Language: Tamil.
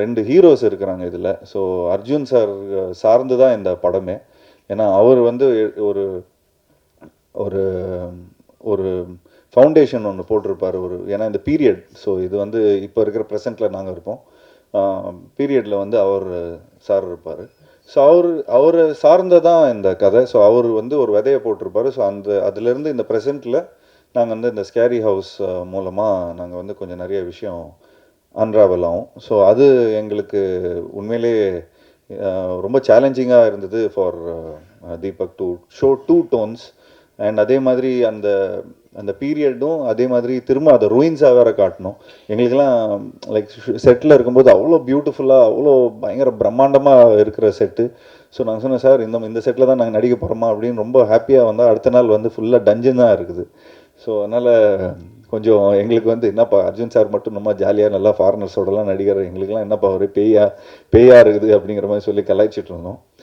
ரெண்டு ஹீரோஸ் இருக்கிறாங்க இதில். ஸோ அர்ஜுன் சார் சார்ந்து தான் இந்த படமே. ஏன்னா அவர் வந்து ஒரு ஒரு ஒரு ஃபவுண்டேஷன் ஒன்று போட்டிருப்பார் ஒரு ஏன்னா இந்த பீரியட் ஸோ இது வந்து இப்போ இருக்கிற ப்ரெசென்ட்டில் நாங்கள் இருப்போம். பீரியடில் வந்து அவர் சார் இருப்பார். ஸோ அவர் அவரை சார்ந்த தான் இந்த கதை. ஸோ அவர் வந்து ஒரு விதையை போட்டிருப்பார். ஸோ அந்த அதுலேருந்து இந்த ப்ரெசென்ட்டில் நாங்கள் வந்து இந்த ஸ்கேரி ஹவுஸ் மூலமாக நாங்கள் வந்து கொஞ்சம் நிறைய விஷயம் அன்ராவல் ஆகும் ஸோ அது எங்களுக்கு உண்மையிலே ரொம்ப சேலஞ்சிங்காக இருந்தது for Deepak to show two tones and அதே மாதிரி அந்த அந்த பீரியடும் அதே மாதிரி திரும்ப அதை ரூயின்ஸாக வேற காட்டணும். எங்களுக்கெல்லாம் லைக் செட்டில் இருக்கும்போது அவ்வளோ பியூட்டிஃபுல்லாக அவ்வளோ பயங்கர பிரம்மாண்டமாக இருக்கிற செட்டு ஸோ நாங்கள் சொன்னேன் சார் இந்த இந்த செட்டில் தான் நாங்கள் நடிக்க போகிறோமா அப்படின்னு ரொம்ப ஹாப்பியாக வந்தால் அடுத்த நாள் வந்து ஃபுல்லாக டஞ்சன் தான் இருக்குது. ஸோ அதனால் கொஞ்சம் எங்களுக்கு வந்து என்னப்பா அர்ஜுன் சார் மட்டும் நம்ம ஜாலியாக நல்லா ஃபாரினர்ஸோடலாம் நடிகர் எங்களுக்கெல்லாம் என்னப்பா ஒரு பேயா பேயா இருக்குது அப்படிங்கிற மாதிரி சொல்லி கலாய்ச்சிட்டு இருந்தோம்.